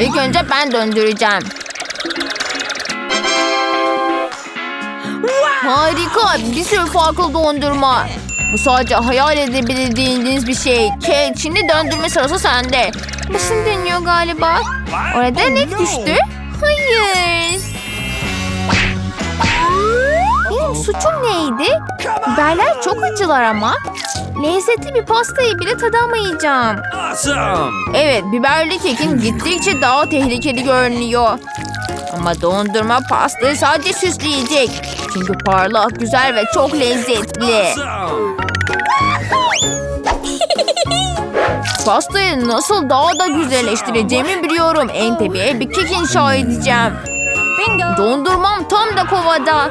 İlk önce ben döndüreceğim. Harika. Bir sürü farklı dondurma. Bu sadece hayal edebildiğiniz bir şey. Kate şimdi döndürme sırası sende. Başım dönüyor galiba. Orada ne düştü? Hayır. Suçum neydi? Biberler çok acılar ama. Lezzetli bir pastayı bile tadamayacağım. Awesome! Evet, biberli kekin gittikçe daha tehlikeli görünüyor. Ama dondurma pastayı sadece süsleyecek. Çünkü parlak, güzel ve çok lezzetli. Awesome! Pastayı nasıl daha da güzelleştireceğimi biliyorum. En tepeye bir kek inşa edeceğim. Dondurmam tam da kovada.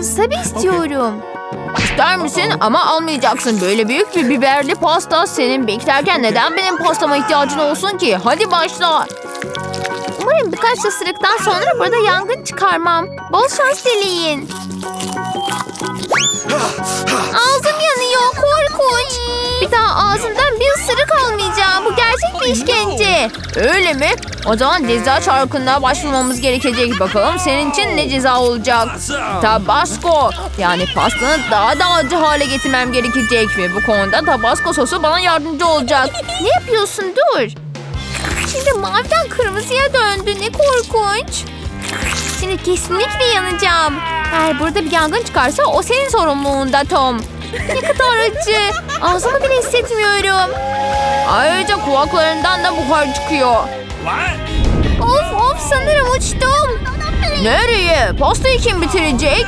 Tabii istiyorum. İster misin ama almayacaksın. Böyle büyük bir biberli pasta senin beklerken neden benim pastama ihtiyacın olsun ki? Hadi başla. Umarım birkaç ısırıktan sonra burada yangın çıkarmam. Bol şans dileyin. Ağzım yanıyor korkunç. Bir daha ağzımdan bir ısırık almayacağım. Bu gerçek bir işkence. Öyle mi? O zaman ceza çarkına başvurmamız gerekecek. Bakalım senin için ne ceza olacak? Tabasco. Yani pastanı daha da acı hale getirmem gerekecek ve bu konuda tabasco sosu bana yardımcı olacak. Ne yapıyorsun? Dur. Şimdi maviden kırmızıya döndü. Ne korkunç. Şimdi kesinlikle yanacağım. Eğer burada bir yangın çıkarsa o senin sorumluluğunda Tom. Ne kadar acı. Ağzımı bile hissetmiyorum. Ayrıca kulaklarından da buhar çıkıyor. Of of sanırım uçtum. Nereye? Pastayı kim bitirecek?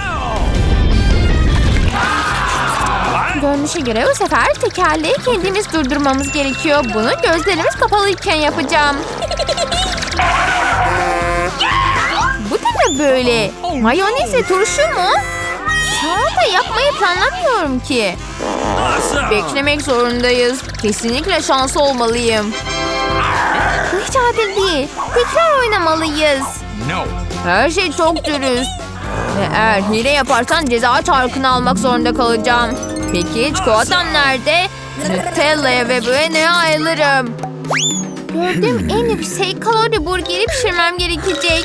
Görünüşe göre bu sefer tekerleği kendimiz durdurmamız gerekiyor. Bunu gözlerimiz kapalıyken yapacağım. Bu da ne böyle? Mayonez ve turşu mu? Salata yapmayı planlamıyorum ki. Beklemek zorundayız. Kesinlikle şanslı olmalıyım. Bu hiç adil değil. Tekrar oynamalıyız. No! Her şey çok dürüst. Ve eğer hile yaparsan ceza çarkını almak zorunda kalacağım. Peki çikolatam nerede? Nutella'ya ve Bueno'ya ayrılırım. Gördüğüm en yüksek kalori burgeri pişirmem gerekecek.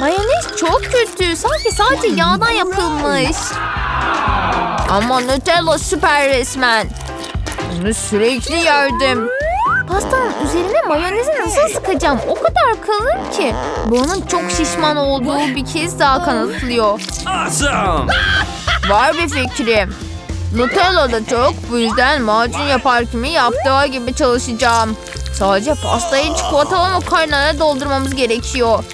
Mayonez çok kötü. Sanki sadece yağdan yapılmış. Ama Nutella süper resmen. Bunu sürekli yerdim. Pastanın üzerine mayonezi nasıl sıkacağım? O kadar kalın ki. Bunun çok şişman olduğu bir kez daha kanıtlıyor. Awesome! Var bir fikrim. Nutella da çok. Bu yüzden macun yapar kimi yaptığı gibi çalışacağım. Sadece pastayı çikolatalı makarnaya doldurmamız gerekiyor.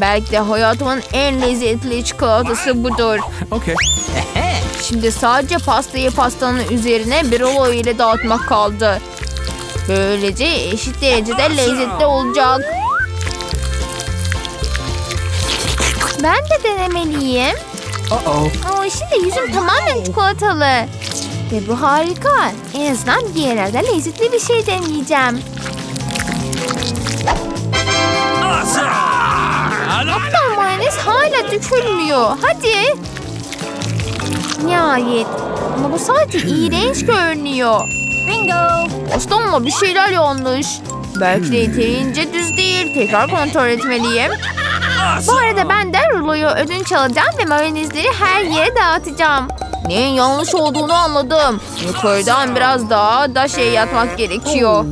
Belki de hayatımın en lezzetli çikolatası budur. Okay. Şimdi sadece pastayı pastanın üzerine bir rulo ile dağıtmak kaldı. Böylece eşit derecede lezzetli olacak. Ben de denemeliyim. Uh-oh. Aa, şimdi yüzüm tamamen çikolatalı. Ve bu harika. En azından bir yerlerde lezzetli bir şey deneyeceğim. Hatta mayonez hala dökülmüyor. Hadi. Nihayet. Ama bu sadece iğrenç görünüyor. Bingo. Pastamla bir şeyler yanlış. Belki de yeterince düz değil. Tekrar kontrol etmeliyim. Bu arada ben de ruloyu ödünç alacağım ve mayonezleri her yere dağıtacağım. Neyin yanlış olduğunu anladım. Yukarıdan biraz daha da şey yatmak gerekiyor.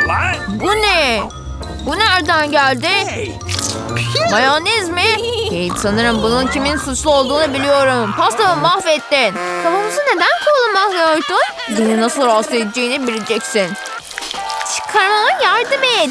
What? Bu ne? Bu nereden geldi? Mayonez mi? Kate sanırım bunun kimin suçlu olduğunu biliyorum. Pastamı mahvettin. Kafamızı neden kullanmıyordun? Beni nasıl rahatsız edeceğini bileceksin. Çıkarmama yardım et.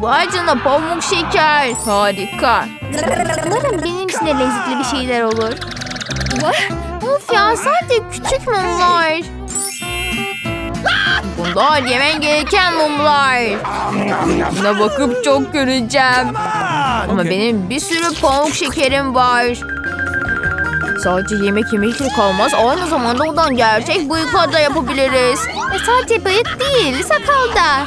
Vay canına pamuk şeker. Harika. Umarım benim için de lezzetli bir şeyler olur. Of ya sadece küçük mumlar. Bunlar yemen gereken mumlar. Buna bakıp çok göreceğim. Ama benim bir sürü pamuk şekerim var. Sadece yemek yemekle kalmaz. Aynı zamanda ondan gerçek bıyıklar da yapabiliriz. Ve sadece bıyık değil, sakal da.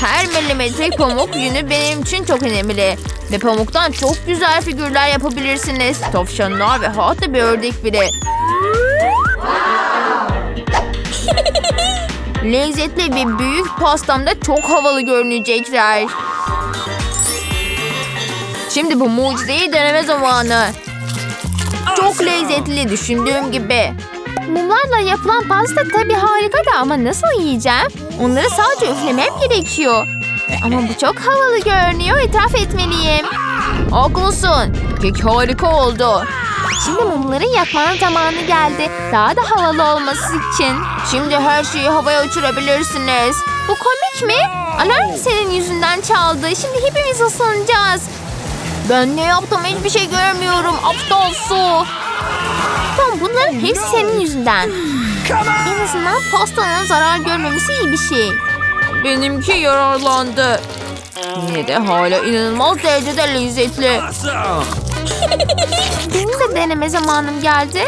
Her milimetrik pamuk yünü benim için çok önemli. Ve pamuktan çok güzel figürler yapabilirsiniz. Tavşanlar ve hatta bir ördek bile. Lezzetli bir büyük pastamda çok havalı görünecekler. Şimdi bu mucizeyi deneme zamanı. Çok lezzetli düşündüğüm gibi. Mumlarla yapılan pasta tabii harika da ama nasıl yiyeceğim? Onları sadece üflemem gerekiyor. Ama bu çok havalı görünüyor. İtiraf etmeliyim. Haklısın. Kek harika oldu. Şimdi mumların yakmanın zamanı geldi. Daha da havalı olması için. Şimdi her şeyi havaya uçurabilirsiniz. Bu komik mi? Alarm senin yüzünden çaldı. Şimdi hepimiz ıslanacağız. Ben ne yaptım hiçbir şey görmüyorum. Aptal su. Tamam bunların hepsi senin yüzünden. En azından pastanın zarar görmemesi iyi bir şey. Benimki yararlandı. Yine de hala inanılmaz derecede lezzetli. Benim de deneme zamanım geldi.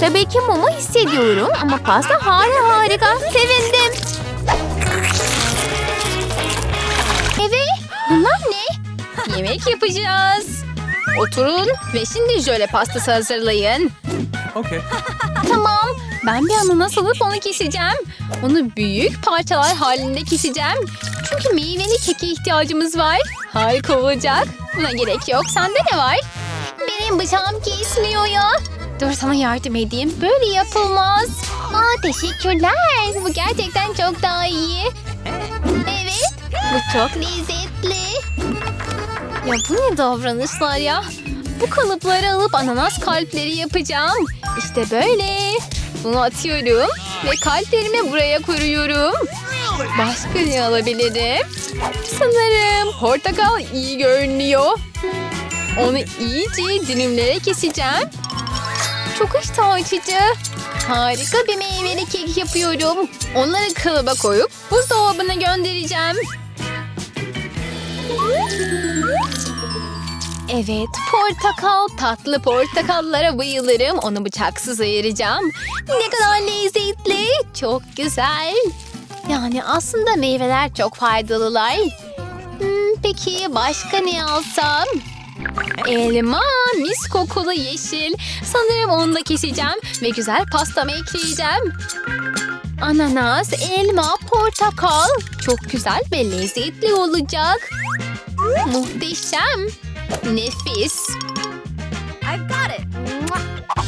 Tabii ki mumu hissediyorum ama pasta hala harika. Sevindim. Evet, bunlar ne? Yemek yapacağız. Oturun ve şimdi jöle pastası hazırlayın. Okay. Tamam, ben bir ananas alıp onu keseceğim. Onu büyük parçalar halinde keseceğim. Çünkü meyveli keke ihtiyacımız var. Harika olacak. Buna gerek yok. Sende ne var? Benim bıçağım kesmiyor ya. Dur sana yardım edeyim. Böyle yapılmaz. Aa, teşekkürler. Bu gerçekten çok daha iyi. Evet, bu çok lezzetli. Ya bu ne davranışlar ya? Bu kalıpları alıp ananas kalpleri yapacağım. İşte böyle. Bunu atıyorum ve kalplerimi buraya koyuyorum. Başka ne alabilirim? Sanırım portakal iyi görünüyor. Onu iyice dilimlere keseceğim. Çok iştah açıcı. Harika bir meyveli kek yapıyorum. Onları kalıba koyup buzdolabına göndereceğim. Evet, portakal. Tatlı portakallara bayılırım. Onu bıçaksız ayıracağım. Ne kadar lezzetli. Çok güzel. Yani aslında meyveler çok faydalılar. Hmm, peki başka ne alsam? Elma, mis kokulu yeşil. Sanırım onu da keseceğim ve güzel pastama ekleyeceğim. Ananas, elma, portakal. Çok güzel ve lezzetli olacak. Muhteşem. Nefis.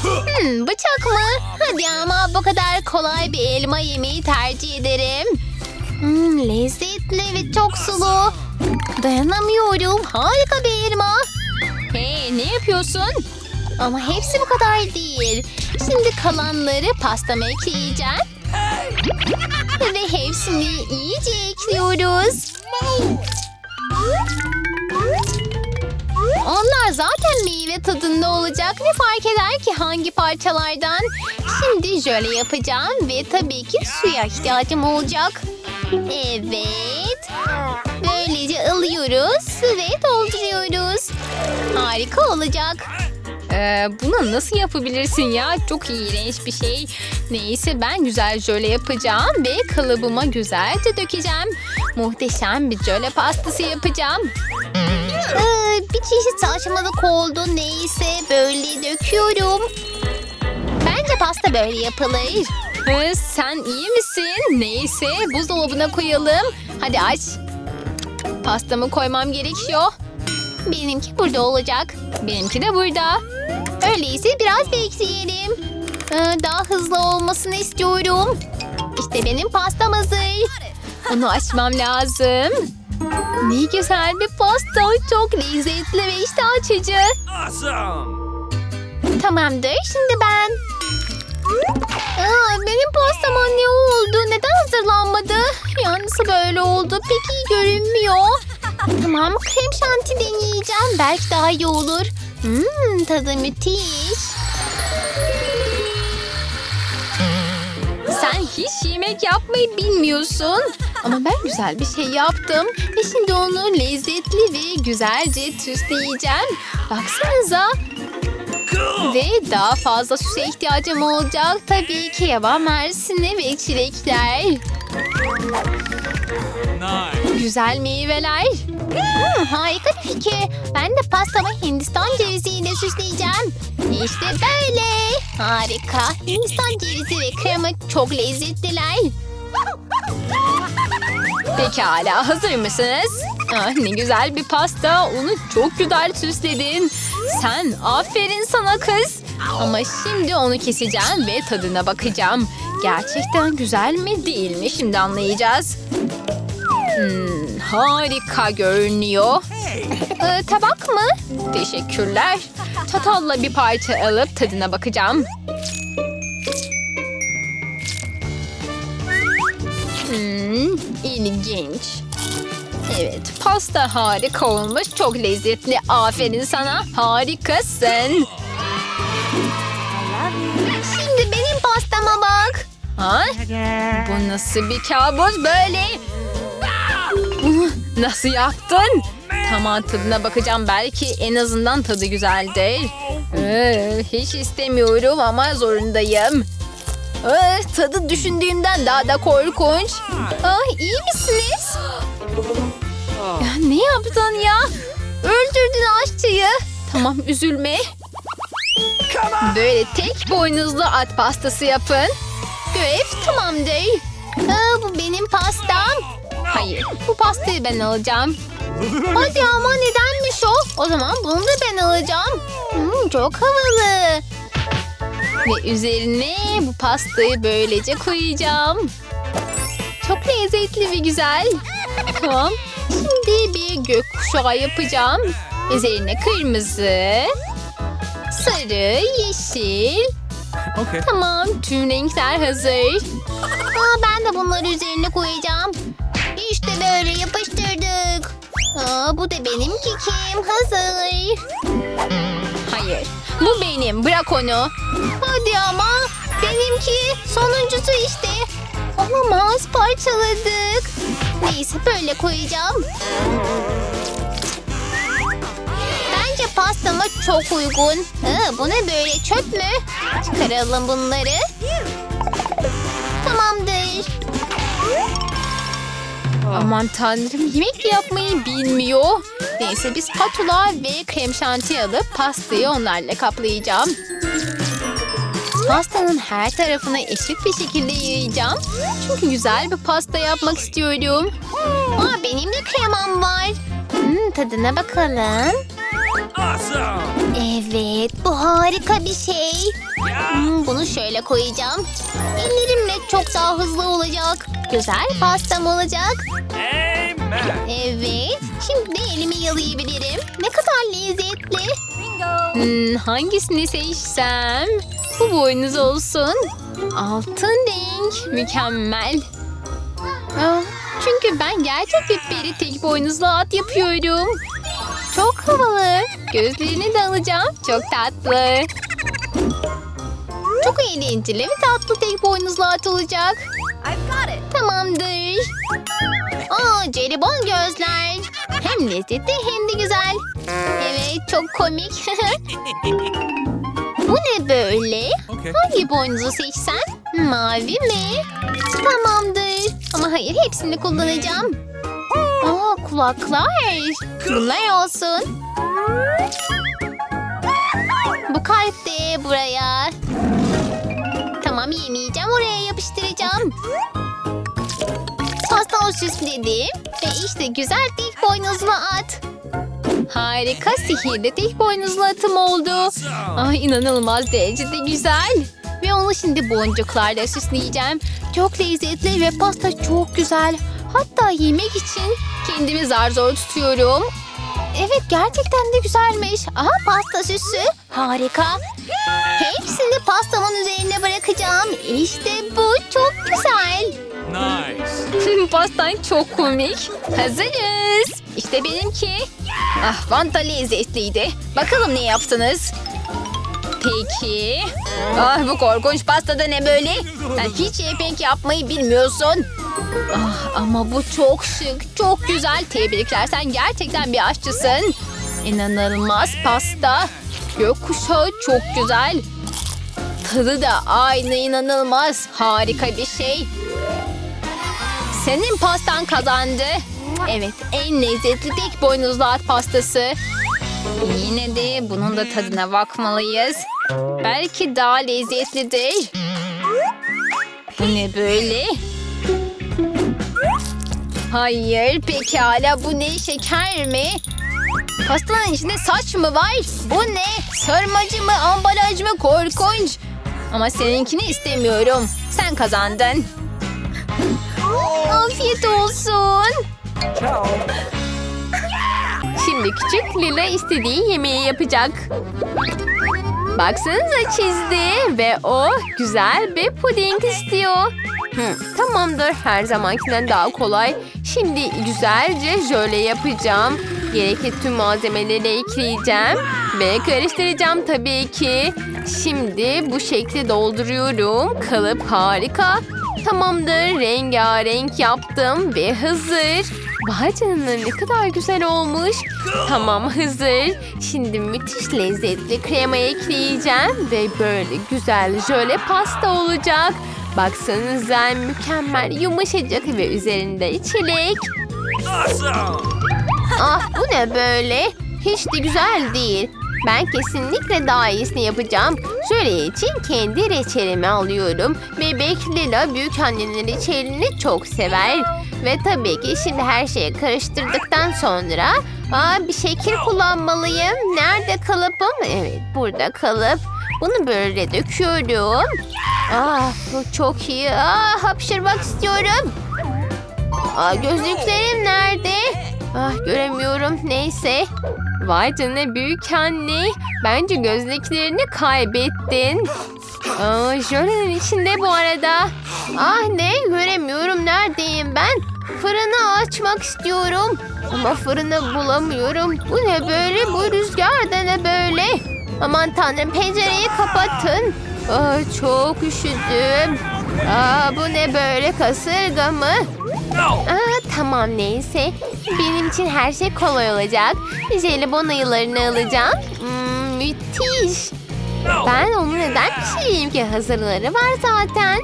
Hmm, bıçak mı? Hadi ama bu kadar kolay bir elma yemeği tercih ederim. Hmm, lezzetli ve çok sulu. Dayanamıyorum. Harika bir elma. Hey ne yapıyorsun? Ama hepsi bu kadar değil. Şimdi kalanları pastama ekleyeceğim. Ve hepsini iyice ekliyoruz. Onlar zaten meyve tadında olacak. Ne fark eder ki hangi parçalardan? Şimdi jöle yapacağım ve tabii ki suya ihtiyacım olacak. Evet. Böylece alıyoruz ve dolduruyoruz. Harika olacak. Ee, bunu nasıl yapabilirsin ya? Çok iğrenç bir şey. Neyse ben güzel jöle yapacağım ve kalıbıma güzelce dökeceğim. Muhteşem bir jöle pastası yapacağım. Ee, bir çeşit saçmalık oldu. Neyse böyle döküyorum. Bence pasta böyle yapılır. Ee, sen iyi misin? Neyse buzdolabına koyalım. Hadi aç. Pastamı koymam gerekiyor. Benimki burada olacak. Benimki de burada. Öyleyse biraz bekleyelim. Ee, daha hızlı olmasını istiyorum. İşte benim pastam hazır. Onu açmam lazım. Ne güzel bir pasta. Çok lezzetli ve iştah açıcı. Awesome. Tamamdır. Şimdi ben. Aa, benim pastama ne oldu? Neden hazırlanmadı? Ya nasıl böyle oldu? Pek iyi görünmüyor. Tamam krem şanti deneyeceğim. Belki daha iyi olur. Hmm, tadı müthiş. Sen hiç yemek yapmayı bilmiyorsun. Ama ben güzel bir şey yaptım. Ve şimdi onu lezzetli ve güzelce süsleyeceğim. Baksanıza ve daha fazla süse ihtiyacım olacak. Tabii ki yaban mersini ve çilekler. Güzel meyveler. Hmm, harika bir fikir. Ben de pastamı Hindistan ceviziyle süsleyeceğim. İşte böyle. Harika. Hindistan cevizi ve krema çok lezzetliler. Pekala hazır mısınız? Ah, ne güzel bir pasta. Onu çok güzel süsledin. Sen aferin sana kız. Ama şimdi onu keseceğim ve tadına bakacağım. Gerçekten güzel mi değil mi şimdi anlayacağız. Hmm, harika görünüyor. Ee, tabak mı? Teşekkürler. Çatalla bir parça alıp tadına bakacağım. Hmm, ilginç. Evet, pasta harika olmuş. Çok lezzetli. Aferin sana. Harikasın. Şimdi benim pastama bak. Ha? Bu nasıl bir kabus böyle? Nasıl yaptın? Tamam tadına bakacağım. Belki en azından tadı güzeldir. Ee, hiç istemiyorum ama zorundayım. Ee, tadı düşündüğümden daha da korkunç. Ah, iyi misiniz? Ya, ne yaptın ya? Öldürdün aşçıyı. Tamam üzülme. Böyle tek boynuzlu at pastası yapın. Görev tamamdır. Aa, bu benim pastam. Hayır, bu pastayı ben alacağım. Hadi ama nedenmiş o? O zaman bunu da ben alacağım. Hmm, çok havalı. Ve üzerine bu pastayı böylece koyacağım. Çok lezzetli ve güzel. Tamam. Şimdi bir gökkuşağı yapacağım. Üzerine kırmızı, sarı, yeşil, Okay. Tamam, tüm renkler hazır. Aa, ben de bunları üzerine koyacağım. İşte böyle yapıştırdık. Aa, bu da benim kekim hazır. Hayır, bu benim. Bırak onu. Hadi ama. Benimki sonuncusu işte. Olamaz, parçaladık. Neyse böyle koyacağım. Bence pastama çok uygun. Ha, bu ne böyle çöp mü? Çıkaralım bunları. Tamamdır. Aman tanrım yemek yapmayı bilmiyor. Neyse biz spatula ve krem şanti alıp pastayı onlarla kaplayacağım. Pastanın her tarafına eşit bir şekilde yayacağım. Çünkü güzel bir pasta yapmak istiyorum. Aa, benim de kremam var. Hmm, tadına bakalım. Awesome. Evet, bu harika bir şey. Hmm, bunu şöyle koyacağım. Ellerimle çok daha hızlı olacak. Güzel pastam olacak. Amen. Evet, şimdi elimi yalayabilirim. Ne kadar lezzetli. Hmm, hangisini seçsem? Bu boynuz olsun. Altın renk. Mükemmel. Ah, çünkü ben gerçek bir peri tek boynuzlu at yapıyorum. Çok havalı. Gözlerini de alacağım. Çok tatlı. Çok eğlenceli ve tatlı tek boynuzlu at olacak. Tamamdır. Aa, jelibon gözler. Hem lezzetli hem de güzel. Evet, çok komik. Bu ne böyle? Okay. Hangi boynuzu seçsen? Mavi mi? Tamamdır. Ama hayır, hepsini kullanacağım. Kulaklar. Bunlar olsun. Bu kalp de buraya. Tamam yemeyeceğim, oraya yapıştıracağım. Pastel süsledim. Ve işte güzel tek boynuzlu at. Harika sihirli tek boynuzlu atım oldu. Ay inanılmaz derecede güzel. Ve onu şimdi boncuklarla süsleyeceğim. Çok lezzetli ve pasta çok güzel. Hatta yemek için kendimi zar zor tutuyorum. Evet gerçekten de güzelmiş. Aha pasta süsü. Harika. Hepsini pastamın üzerine bırakacağım. İşte bu çok güzel. Nice. Pastan çok komik. Hazırız. İşte benimki. Ah vanta lezzetliydi. Bakalım ne yaptınız? Peki. Ah bu korkunç pastada ne böyle? Sen hiç yemek yapmayı bilmiyorsun. Ah ama bu çok şık, çok güzel. Tebrikler sen gerçekten bir aşçısın. İnanılmaz pasta. Gökkuşağı çok güzel. Tadı da aynı inanılmaz. Harika bir şey. Senin pastan kazandı. Evet, en lezzetli tek boynuzlu at pastası. Yine de bunun da tadına bakmalıyız. Belki daha lezzetlidir. Bu ne böyle? Hayır, pekala bu ne şeker mi? Pastanın içinde saç mı var? Bu ne? Sarmacı mı, ambalaj mı? Korkunç. Ama seninkini istemiyorum. Sen kazandın. Afiyet olsun. Şimdi küçük Lila istediği yemeği yapacak. Baksanıza çizdi ve o güzel bir puding istiyor. Hı, tamamdır her zamankinden daha kolay. Şimdi güzelce jöle yapacağım. Gerekli tüm malzemeleri ekleyeceğim ve karıştıracağım tabii ki. Şimdi bu şekli dolduruyorum. Kalıp harika. Tamamdır rengarenk yaptım ve hazır. Vay canına ne kadar güzel olmuş. Tamam hazır. Şimdi müthiş lezzetli krema ekleyeceğim ve böyle güzel jöle pasta olacak. Baksanıza mükemmel yumuşacık ve üzerinde çilek. Ah bu ne böyle? Hiç de güzel değil. Ben kesinlikle daha iyisini yapacağım. Şöyle için kendi reçelimi alıyorum. Bebek Lila büyük annenin reçelini çok sever. Ve tabii ki şimdi her şeyi karıştırdıktan sonra aa, bir şekil kullanmalıyım. Nerede kalıbım? Evet burada kalıp. Bunu böyle döküyorum. Ah bu çok iyi. Ah hapşırmak istiyorum. Aa, gözlüklerim nerede? Ah göremiyorum. Neyse. Vay canına büyük anne. Bence gözlüklerini kaybettin. Aa, jölenin içinde bu arada. Ah ne göremiyorum. Neredeyim ben? Fırını açmak istiyorum. Ama fırını bulamıyorum. Bu ne böyle? Bu rüzgar? Aman tanrım pencereyi kapatın. Aa, çok üşüdüm. Aa, bu ne böyle kasırga mı? Aa, tamam neyse. Benim için her şey kolay olacak. Jelibon ayılarını alacağım. Hmm, müthiş. Ben onu neden pişireyim ki? Hazırları var zaten.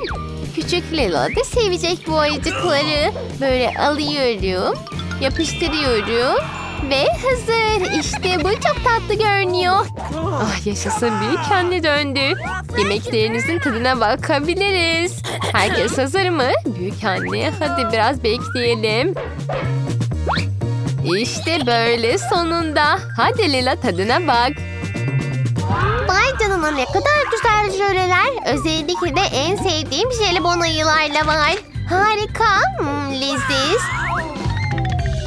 Küçük Lila da sevecek bu ayıcıkları. Böyle alıyorum, yapıştırıyorum ve hazır. İşte bu çok tatlı görünüyor. Ah yaşasın büyük anne döndü. Yemeklerinizin tadına bakabiliriz. Herkes hazır mı? Büyük anne hadi biraz bekleyelim. İşte böyle sonunda. Hadi Lila tadına bak. Vay canına ne kadar güzel jöleler. Özellikle de en sevdiğim jelibon ayılarla var. Harika. Hmm, leziz.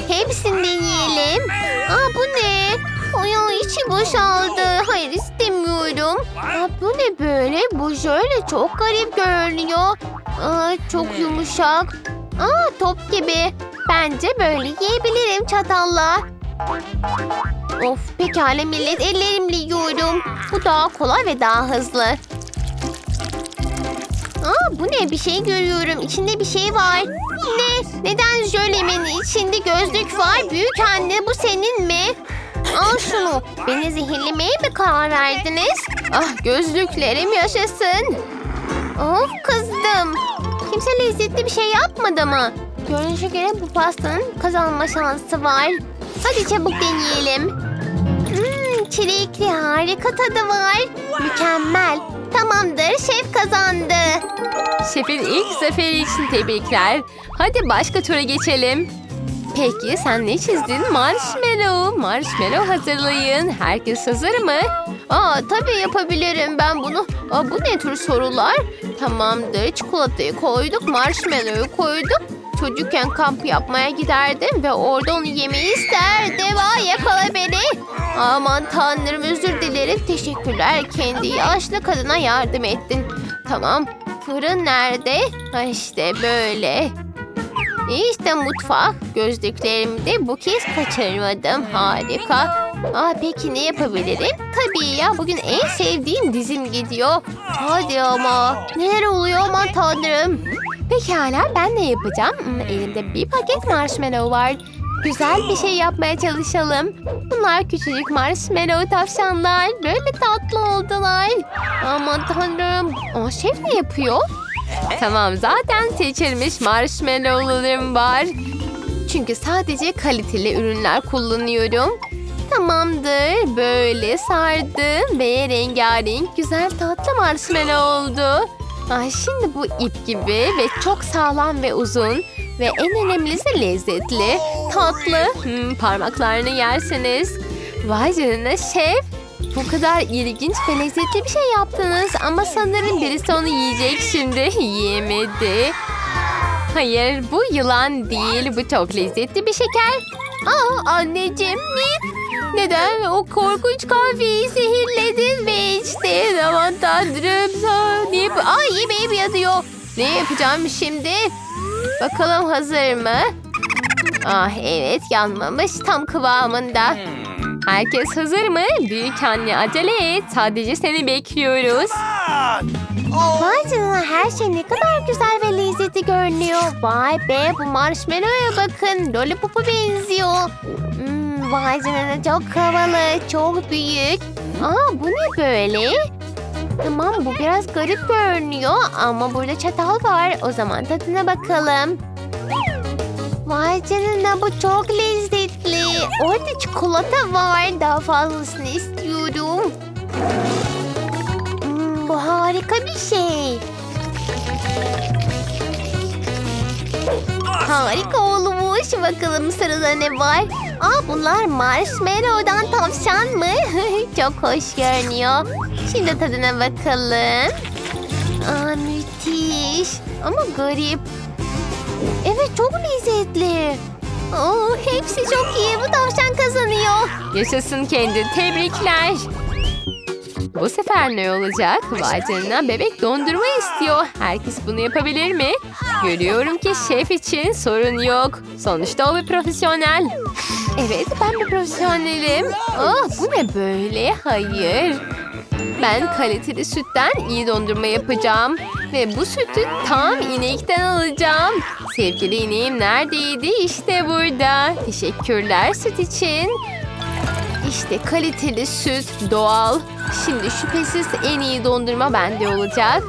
Hepsini deneyelim. Aa bu ne? Ay içi boşaldı. Hayır istemiyorum. Aa, bu ne böyle? Bu jöle çok garip görünüyor. Aa, çok yumuşak. Aa, top gibi. Bence böyle yiyebilirim çatalla. Of pekala millet ellerimle yiyorum. Bu daha kolay ve daha hızlı. Aa, bu ne bir şey görüyorum. İçinde bir şey var. Ne? Neden jölemin içinde gözlük var? Büyük anne bu senin mi? Al şunu. Beni zehirlemeye mi karar verdiniz? Ah gözlüklerim yaşasın. Of kızdım. Kimse lezzetli bir şey yapmadı mı? Görünüşe göre bu pastanın kazanma şansı var. Hadi çabuk deneyelim. Hmm, çilekli harika tadı var. Mükemmel. Tamamdır şef kazandı. Şefin ilk zaferi için tebrikler. Hadi başka tura geçelim. Peki sen ne çizdin? Marshmallow. Marshmallow hazırlayın. Herkes hazır mı? Aa tabii yapabilirim ben bunu. Aa, bu ne tür sorular? Tamamdır çikolatayı koyduk, marshmallow'u koyduk. Çocukken kamp yapmaya giderdim ve orada onu yemeyi isterdim. Aa yakala beni. Aman tanrım özür dilerim. Teşekkürler kendi yaşlı kadına yardım ettin. Tamam fırın nerede? Ha işte böyle. İşte mutfak. Gözlüklerimi de bu kez kaçırmadım. Harika. Aa, peki ne yapabilirim? Tabii ya bugün en sevdiğim dizim gidiyor. Hadi ama. Neler oluyor aman tanrım. Pekala ben ne yapacağım? Hmm, Elimde bir paket marshmallow var. Güzel bir şey yapmaya çalışalım. Bunlar küçücük marshmallow tavşanlar. Böyle tatlı oldular. Aman tanrım. Aa, şef ne yapıyor? Tamam zaten seçilmiş marshmallowlarım var. Çünkü sadece kaliteli ürünler kullanıyorum. Tamamdır. Böyle sardım ve rengarenk güzel tatlı marshmallow oldu. Ay şimdi bu ip gibi ve çok sağlam ve uzun ve en önemlisi lezzetli. Tatlı. Hmm, parmaklarını yersiniz. Vay canına şef. Bu kadar ilginç ve lezzetli bir şey yaptınız ama sanırım birisi onu yiyecek şimdi. Yiyemedi. Hayır bu yılan değil. Bu çok lezzetli bir şeker. Aa anneciğim ne? Neden o korkunç kahveyi zehirledin ve içtin? Aman tanrım. Niye? Ay yemeğim yanıyor. Ne yapacağım şimdi? Bakalım hazır mı? Ah evet yanmamış tam kıvamında. Herkes hazır mı? Büyük anne acele et. Sadece seni bekliyoruz. Vay canına her şey ne kadar güzel ve lezzetli görünüyor. Vay be bu marshmallow'a bakın. Lollipop'a benziyor. Hmm, vay canına çok havalı, çok büyük. Aa bu ne böyle? Tamam bu biraz garip görünüyor ama burada çatal var. O zaman tadına bakalım. Vay canına bu çok lezzetli. Orada çikolata var. Daha fazlasını istiyorum. Harika olmuş. Bakalım sırada ne var? Aa bunlar marshmallow'dan tavşan mı? Çok hoş görünüyor. Şimdi tadına bakalım. Aa müthiş. Ama garip. Evet çok lezzetli. Oo, hepsi çok iyi. Bu tavşan kazanıyor. Yaşasın kendi. Tebrikler. Bu sefer ne olacak? Vay bebek dondurma istiyor. Herkes bunu yapabilir mi? Görüyorum ki şef için sorun yok. Sonuçta o bir profesyonel. Evet ben bir profesyonelim. Ah bu ne böyle? Hayır. Ben kaliteli sütten iyi dondurma yapacağım. Ve bu sütü tam inekten alacağım. Sevgili ineğim neredeydi? İşte burada. Teşekkürler süt için. İşte kaliteli süt, doğal. Şimdi şüphesiz en iyi dondurma bende olacak.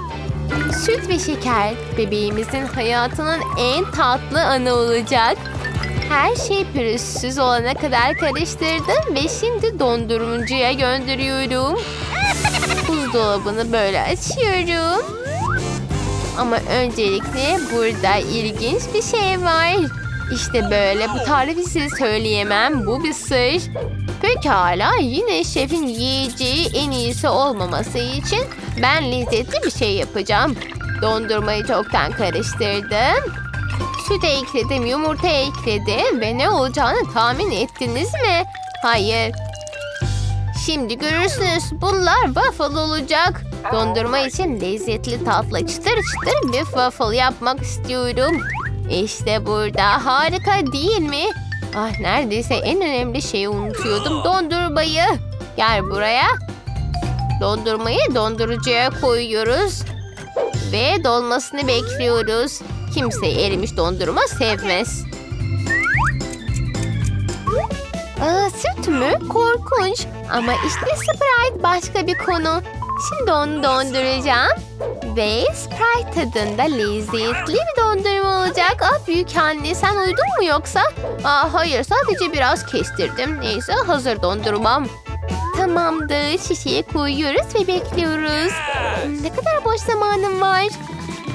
Süt ve şeker bebeğimizin hayatının en tatlı anı olacak. Her şey pürüzsüz olana kadar karıştırdım ve şimdi dondurmacıya gönderiyorum. Buzdolabını böyle açıyorum. Ama öncelikle burada ilginç bir şey var. İşte böyle bu tarifi size söyleyemem. Bu bir sır. Pekala yine şefin yiyeceği en iyisi olmaması için ben lezzetli bir şey yapacağım. Dondurmayı çoktan karıştırdım. Süte ekledim, yumurta ekledim ve ne olacağını tahmin ettiniz mi? Hayır. Şimdi görürsünüz bunlar waffle olacak. Dondurma için lezzetli tatlı çıtır çıtır bir waffle yapmak istiyorum. İşte burada harika değil mi? Ah neredeyse en önemli şeyi unutuyordum dondurmayı. Gel buraya. Dondurmayı dondurucuya koyuyoruz. Ve dolmasını bekliyoruz. Kimse erimiş dondurma sevmez. Aa, süt mü? Korkunç. Ama işte Sprite başka bir konu. Şimdi onu donduracağım. Ve Sprite tadında lezzetli bir dondurma olacak. Ah büyük anne sen uydun mu yoksa? Aa, hayır sadece biraz kestirdim. Neyse hazır dondurmam. Tamamdır. Şişeye koyuyoruz ve bekliyoruz. Ne kadar boş zamanım var.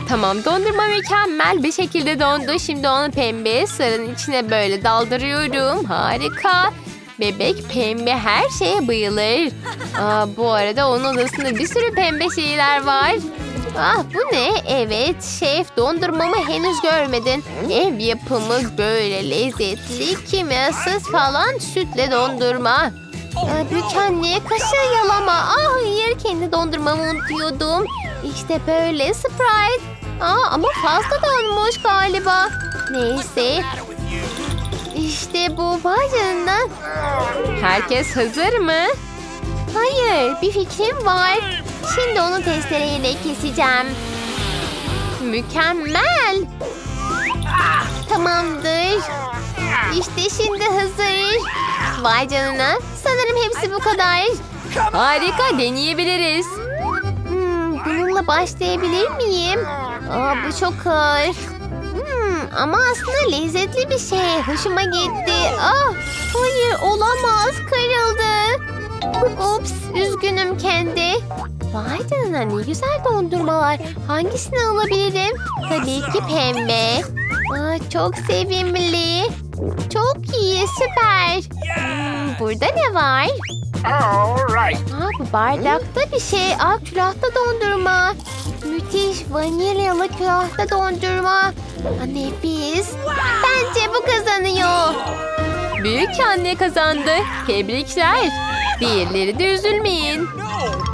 Tamam dondurma mükemmel bir şekilde dondu. Şimdi onu pembe sarının içine böyle daldırıyorum. Harika. Bebek pembe her şeye bayılır. Aa, bu arada onun odasında bir sürü pembe şeyler var. Ah bu ne? Evet şef dondurmamı henüz görmedin. Ev yapımı böyle lezzetli kimyasız falan sütle dondurma. Anne kaşığı yalama. Ah hayır kendi dondurmamı unutuyordum. İşte böyle Sprite. Aa, ama fazla donmuş galiba. Neyse. İşte bu canına. Herkes hazır mı? Hayır bir fikrim var. Şimdi onu testereyle keseceğim. Mükemmel. Tamamdır. İşte şimdi hazır. Vay canına. Sanırım hepsi bu kadar. Harika deneyebiliriz. Hmm, bununla başlayabilir miyim? Aa, bu çok ağır. Ama aslında lezzetli bir şey. Hoşuma gitti. Ah, hayır olamaz. Kırıldı. Ups, üzgünüm kendi. Vay canına ne güzel dondurmalar. Hangisini alabilirim? Tabii ki pembe. Aa, çok sevimli. Çok iyi, süper. Hmm, burada ne var? All right. Aa, bu bardakta bir şey. Aa, külahta dondurma. Müthiş vanilyalı külahta dondurma. Nefis. Bence bu kazanıyor. Büyük anne kazandı. Tebrikler. Diğerleri de üzülmeyin. No.